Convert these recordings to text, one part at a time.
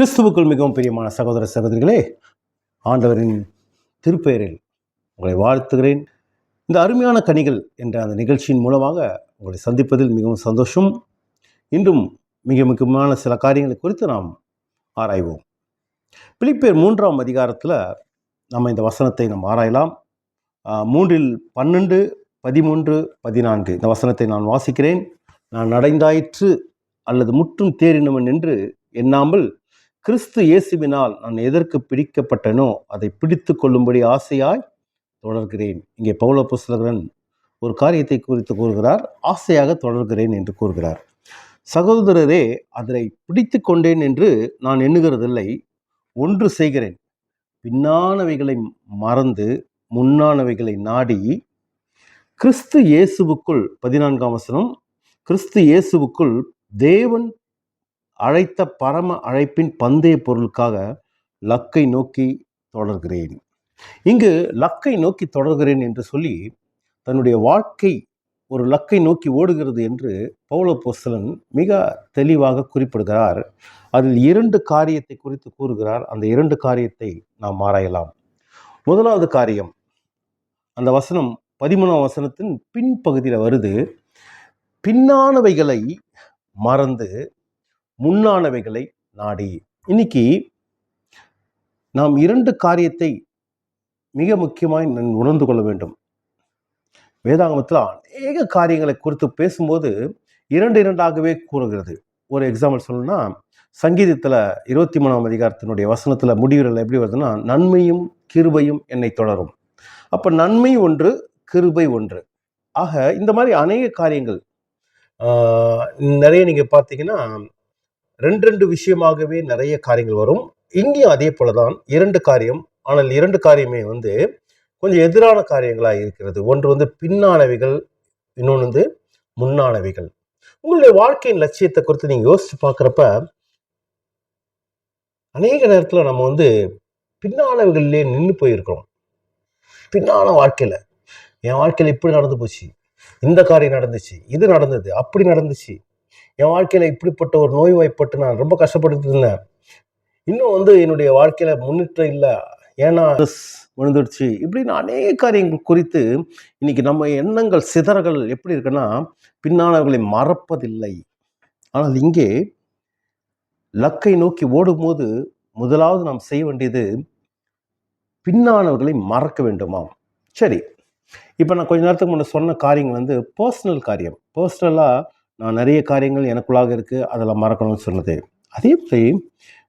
கிறிஸ்துவுக்குள் மிகவும் பிரியமான சகோதர சகோதரிகளே ஆண்டவரின் திருப்பெயரில் உங்களை வாழ்த்துகிறேன். இந்த அருமையான கனிகள் என்ற அந்த நிகழ்ச்சியின் மூலமாக உங்களை சந்திப்பதில் மிகவும் சந்தோஷம். இன்றும் மிக முக்கியமான சில காரியங்களை குறித்து நாம் ஆராய்வோம். பிலிப்பேர் மூன்றாம் அதிகாரத்தில் நம்ம இந்த வசனத்தை நாம் ஆராயலாம். மூன்றில் பன்னெண்டு பதிமூன்று பதினான்கு. இந்த வசனத்தை நான் வாசிக்கிறேன். நான் நடைந்தாயிற்று அல்லது முற்றும் தேறினவன் என்று எண்ணாமல் கிறிஸ்து இயேசுவினால் நான் எதற்கு பிடிக்கப்பட்டனோ அதை பிடித்து கொள்ளும்படி ஆசையாய் தொடர்கிறேன். இங்கே பௌல புஸ்தகரன் ஒரு காரியத்தை குறித்து கூறுகிறார். ஆசையாக தொடர்கிறேன் என்று கூறுகிறார். சகோதரரே அதனை பிடித்து கொண்டேன் என்று நான் எண்ணுகிறதில்லை. ஒன்று செய்கிறேன். பின்னானவைகளை மறந்து முன்னானவைகளை நாடி கிறிஸ்து இயேசுவுக்குள் பதினான்காம் வசனம் கிறிஸ்து இயேசுவுக்குள் தேவன் அழைத்த பரம அழைப்பின் பந்தய பொருளுக்காக லக்கை நோக்கி தொடர்கிறேன். இங்கு லக்கை நோக்கி தொடர்கிறேன் என்று சொல்லி தன்னுடைய வாழ்க்கை ஒரு லக்கை நோக்கி ஓடுகிறது என்று பௌல போஸ்தலன் மிக தெளிவாக குறிப்பிடுகிறார். அதில் இரண்டு காரியத்தை குறித்து கூறுகிறார். அந்த இரண்டு காரியத்தை நாம் ஆராயலாம். முதலாவது காரியம் அந்த வசனம் பதிமூணாம் வசனத்தின் பின்பகுதியில் வருது பின்னானவைகளை மறந்து முன்னானவைகளை நாடி. இன்னைக்கு நாம் இரண்டு காரியத்தை மிக முக்கியமாய் உணர்ந்து கொள்ள வேண்டும். வேதாங்கமத்தில் அநேக காரியங்களை குறித்து பேசும்போது இரண்டு இரண்டாகவே கூறுகிறது. ஒரு எக்ஸாம்பிள் சொல்லணும்னா சங்கீதத்தில் இருபத்தி மூணாம் அதிகாரத்தினுடைய வசனத்தில் முடிவுகள் எப்படி வருதுன்னா நன்மையும் கிருபையும் என்னை தொடரும். அப்போ நன்மை ஒன்று கிருபை ஒன்று. ஆக இந்த மாதிரி அநேக காரியங்கள் நிறைய நீங்கள் பார்த்தீங்கன்னா ரெண்டு ரெண்டு விஷயமாகவே நிறைய காரியங்கள் வரும். இங்கேயும் அதே போல தான் இரண்டு காரியம் ஆனால் இரண்டு காரியமே வந்து கொஞ்சம் எதிரான காரியங்களாக இருக்கிறது. ஒன்று வந்து பின்னானவைகள் இன்னொன்று வந்து முன்னானவைகள். உங்களுடைய வாழ்க்கையின் லட்சியத்தை குறித்து நீங்கள் யோசிச்சு பார்க்குறப்ப அநேக நேரத்தில் நம்ம வந்து பின்னானவைகள்லேயே நின்று போயிருக்கிறோம். பின்னான வாழ்க்கையில் என் வாழ்க்கையில் இப்படி நடந்து போச்சு இந்த காரியம் நடந்துச்சு இது நடந்தது அப்படி நடந்துச்சு என் வாழ்க்கையில் இப்படிப்பட்ட ஒரு நோய் வாய்ப்பட்டு நான் ரொம்ப கஷ்டப்பட்டு இருந்தேன். இன்னும் வந்து என்னுடைய வாழ்க்கையில் முன்னேற்றம் இல்லை. ஏன்னா விழுந்துடுச்சு. இப்படின்னு அநேக காரியங்கள் குறித்து இன்னைக்கு நம்ம எண்ணங்கள் சிதறகள் எப்படி இருக்குன்னா பின்னானவர்களை மறப்பதில்லை. ஆனால் இங்கே லக்கை நோக்கி ஓடும்போது முதலாவது நாம் செய்ய வேண்டியது பின்னானவர்களை மறக்க வேண்டுமாம். சரி. இப்போ நான் கொஞ்ச நேரத்துக்கு முன்னே சொன்ன காரியங்கள் வந்து பர்சனல் காரியம். பர்சனலாக நான் நிறைய காரியங்கள் எனக்குள்ளாக இருக்குது அதில் மறக்கணும்னு சொன்னது. அதே மாதிரி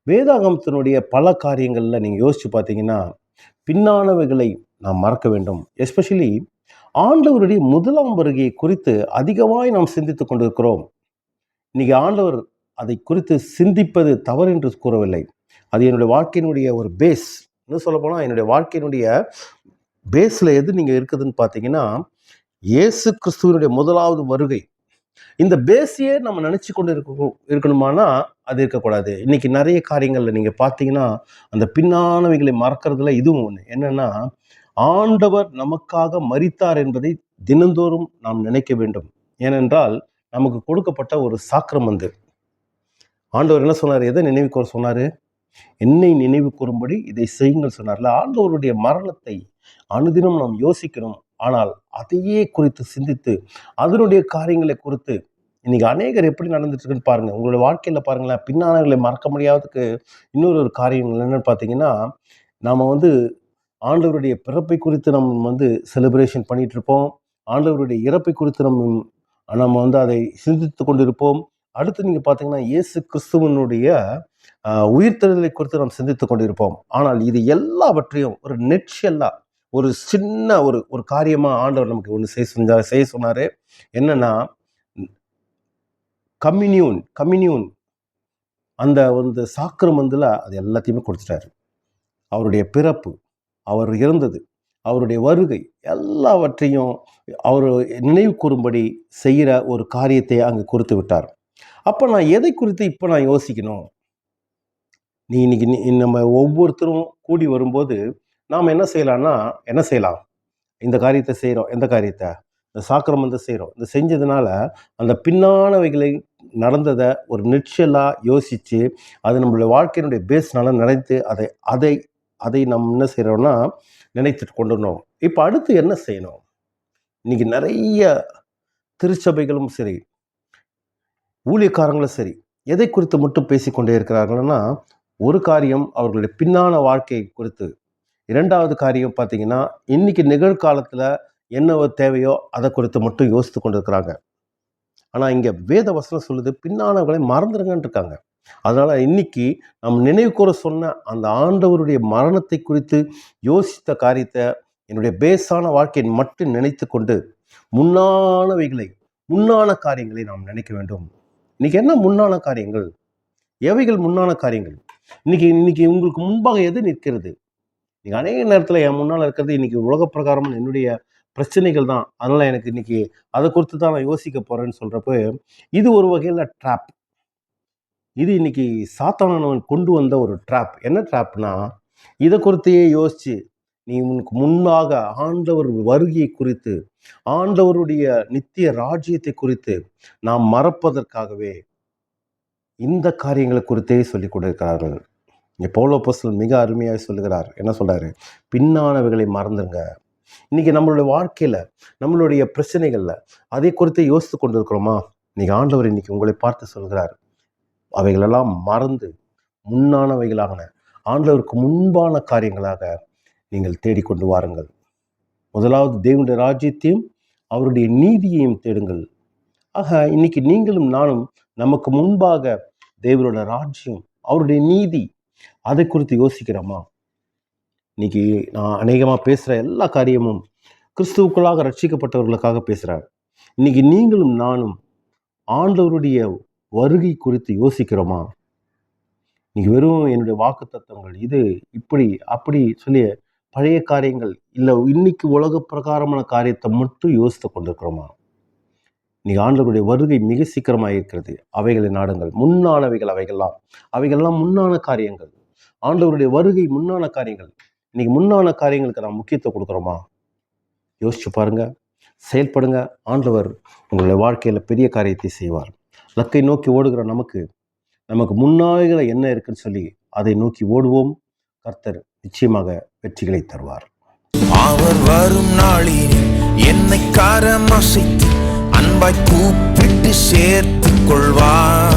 வேதாகமத்தினுடைய பல காரியங்களில் நீங்கள் யோசித்து பார்த்தீங்கன்னா பின்னானவைகளை நாம் மறக்க வேண்டும். எஸ்பெஷலி ஆண்டவருடைய முதலாம் வருகையை குறித்து அதிகமாய் நாம் சிந்தித்து கொண்டிருக்கிறோம். இன்றைக்கி ஆண்டவர் அதை குறித்து சிந்திப்பது தவறு என்று கூறவில்லை. அது என்னுடைய வாழ்க்கையினுடைய ஒரு பேஸ் இன்னும் சொல்லப்போனால் என்னுடைய வாழ்க்கையினுடைய பேஸில் எது நீங்கள் இருக்குதுன்னு பார்த்தீங்கன்னா இயேசு கிறிஸ்துவனுடைய முதலாவது வருகை. இந்த பேஸையே நம்ம நினச்சி கொண்டு இருக்க இருக்கணுமானா அது இருக்கக்கூடாது. இன்னைக்கு நிறைய காரியங்களில் நீங்கள் பார்த்தீங்கன்னா அந்த பின்னானவைகளை மறக்கிறதுல இதுவும் ஒன்று என்னென்னா ஆண்டவர் நமக்காக மறித்தார் என்பதை தினந்தோறும் நாம் நினைக்க வேண்டும். ஏனென்றால் நமக்கு கொடுக்கப்பட்ட ஒரு சாக்கிரமந்து ஆண்டவர் என்ன சொன்னார்? எதை நினைவு கூற சொன்னார்? என்னை நினைவு கூறும்படி இதை செய்யுங்கள் சொன்னார்ல. ஆண்டவருடைய மரணத்தை அனுதினம் நாம் யோசிக்கணும். ஆனால் அதையே குறித்து சிந்தித்து அதனுடைய காரியங்களை குறித்து இன்னைக்கு அநேகர் எப்படி நடந்துட்டு இருக்குன்னு பாருங்க. உங்களுடைய வாழ்க்கையில் பாருங்களேன் பின்னானங்களை மறக்க முடியாததுக்கு இன்னொரு ஒரு காரியம் என்னன்னு பார்த்தீங்கன்னா நாம் வந்து ஆண்டவருடைய பிறப்பை குறித்து நம்ம வந்து செலிப்ரேஷன் பண்ணிட்டு இருப்போம் ஆண்டவருடைய இறப்பை குறித்து நம்ம நம்ம வந்து அதை சிந்தித்து கொண்டிருப்போம். அடுத்து நீங்கள் பார்த்தீங்கன்னா இயேசு கிறிஸ்துவனுடைய உயிர்த்தெழுதலை குறித்து நாம் சிந்தித்து கொண்டிருப்போம். ஆனால் இது எல்லாவற்றையும் ஒரு நெட்ஷெல்லாக ஒரு சின்ன ஒரு ஒரு காரியமாக ஆண்டவர் நமக்கு ஒன்று செய்ய செஞ்சா செய்ய சொன்னார். என்னென்னா கம்யூனியூன் கம்யூனியூன். அந்த வந்து சாக்கிரமந்தில் அது எல்லாத்தையுமே கொடுத்துட்டாரு. அவருடைய பிறப்பு அவர் இருந்தது அவருடைய வருகை எல்லாவற்றையும் அவர் நினைவு கூறும்படி செய்கிற ஒரு காரியத்தை அங்கே கொடுத்து விட்டார். அப்போ நான் எதை குறித்து இப்போ நான் யோசிக்கணும்? நீ இன்னைக்கு நம்ம ஒவ்வொருத்தரும் கூடி வரும்போது நாம் என்ன செய்யலாம்னா என்ன செய்யலாம்? இந்த காரியத்தை செய்கிறோம் எந்த காரியத்தை? இந்த சாக்கிரமத்தை செய்கிறோம் இந்த செஞ்சதுனால அந்த பின்னானவைகளை நடந்ததை ஒரு நிச்சலாக யோசித்து அது நம்மளுடைய வாழ்க்கையினுடைய பேஸ்னால நினைத்து அதை அதை அதை நம்ம என்ன செய்கிறோம்னா நினைத்துட்டு கொண்டு வரணும். இப்போ அடுத்து என்ன செய்யணும்? இன்றைக்கி நிறைய திருச்சபைகளும் சரி ஊழியக்காரங்களும் சரி எதை குறித்து மட்டும் பேசிக்கொண்டே இருக்கிறார்கள்னா ஒரு காரியம் அவர்களுடைய பின்னான வாழ்க்கை குறித்து இரண்டாவது காரியம் பார்த்தீங்கன்னா இன்னைக்கு நிகழ்காலத்தில் என்ன தேவையோ அதை குறித்து மட்டும் யோசித்து கொண்டு இருக்கிறாங்க ஆனால் இங்கே வேத வசனம் சொல்லுது பின்னானவர்களை மறந்துடுங்கன்னு இருக்காங்க அதனால் இன்னைக்கு நம் நினைவு கூற சொன்ன அந்த ஆண்டவருடைய மரணத்தை குறித்து யோசித்த காரியத்தை என்னுடைய பேஸான வாழ்க்கையை மட்டும் நினைத்து கொண்டு முன்னானவைகளை முன்னான காரியங்களை நாம் நினைக்க வேண்டும். இன்னைக்கு என்ன முன்னான காரியங்கள்? எவைகள் முன்னான காரியங்கள்? இன்னைக்கு இன்னைக்கு உங்களுக்கு முன்பாக எது நிற்கிறது? இன்னைக்கு அநேக நேரத்தில் என் முன்னால் இருக்கிறது இன்னைக்கு உலக பிரகாரம் என்னுடைய பிரச்சனைகள் தான். அதனால் எனக்கு இன்னைக்கு அதை குறித்து தான் நான் யோசிக்க போகிறேன்னு சொல்கிறப்ப இது ஒரு வகையில் ட்ராப் இது இன்னைக்கு சாத்தானவன் கொண்டு வந்த ஒரு ட்ராப் என்ன ட்ராப்னா இதை குறித்தையே யோசிச்சு நீ உனக்கு முன்பாக ஆண்டவர் வருகையை குறித்து ஆண்டவருடைய நித்திய ராஜ்யத்தை குறித்து நாம் மறப்பதற்காகவே இந்த காரியங்களை குறித்தே சொல்லிக் கொடுக்கிறார்கள். இங்கே பௌலோ மிக அருமையாக சொல்லுகிறார். என்ன சொல்கிறாரு பின்னானவைகளை மறந்துருங்க. இன்றைக்கி நம்மளுடைய வாழ்க்கையில் நம்மளுடைய பிரச்சனைகளில் அதை குறித்து யோசித்து கொண்டு இருக்கிறோமா ஆண்டவர் இன்றைக்கி உங்களை பார்த்து சொல்கிறார். அவைகளெல்லாம் மறந்து முன்னானவைகளான ஆண்டவருக்கு முன்பான காரியங்களாக நீங்கள் தேடிக்கொண்டு வாருங்கள். முதலாவது தேவனுடைய ராஜ்யத்தையும் அவருடைய நீதியையும் தேடுங்கள். ஆக இன்னைக்கு நீங்களும் நானும் நமக்கு முன்பாக தேவனோட ராஜ்யம் அவருடைய நீதி அதை குறித்து யோசிக்கிறோமா? இன்னைக்கு நான் அநேகமாக பேசுகிற எல்லா காரியமும் கிறிஸ்துவுக்குள்ளாக ரட்சிக்கப்பட்டவர்களுக்காக பேசுகிறார் இன்னைக்கு நீங்களும் நானும் ஆண்டவருடைய வருகை குறித்து யோசிக்கிறோமா? இன்னைக்கு வெறும் என்னுடைய வாக்கு தத்துவங்கள் இது இப்படி அப்படி சொல்லி பழைய காரியங்கள் இல்லை இன்னைக்கு உலக பிரகாரமான காரியத்தை மட்டும் யோசித்து கொண்டிருக்கிறோமா? இன்னைக்கு ஆண்டவருடைய வருகை மிக சீக்கிரமாக இருக்கிறது அவைகளை நாடுங்கள். முன்னானவைகள் அவைகள்லாம். அவைகள்லாம் முன்னான காரியங்கள். ஆண்டவருடைய வருகை முன்னான காரியங்கள். இன்னைக்கு முன்னான காரியங்களுக்கு நாம் முக்கியத்துவம் கொடுக்குறோமா? யோசிச்சு பாருங்க. செயல்படுங்க. ஆண்டவர் உங்களுடைய வாழ்க்கையில் பெரிய காரியத்தை செய்வார். லக்கை நோக்கி ஓடுகிற நமக்கு நமக்கு முன்னாடிகளை என்ன இருக்குன்னு சொல்லி அதை நோக்கி ஓடுவோம். கர்த்தர் நிச்சயமாக வெற்றிகளை தருவார். அவர் வரும் நாளில் என்னை காரம் அசைத்து அன்பாய் கூப்பிட்டு சேர்த்துக் கொள்வார்.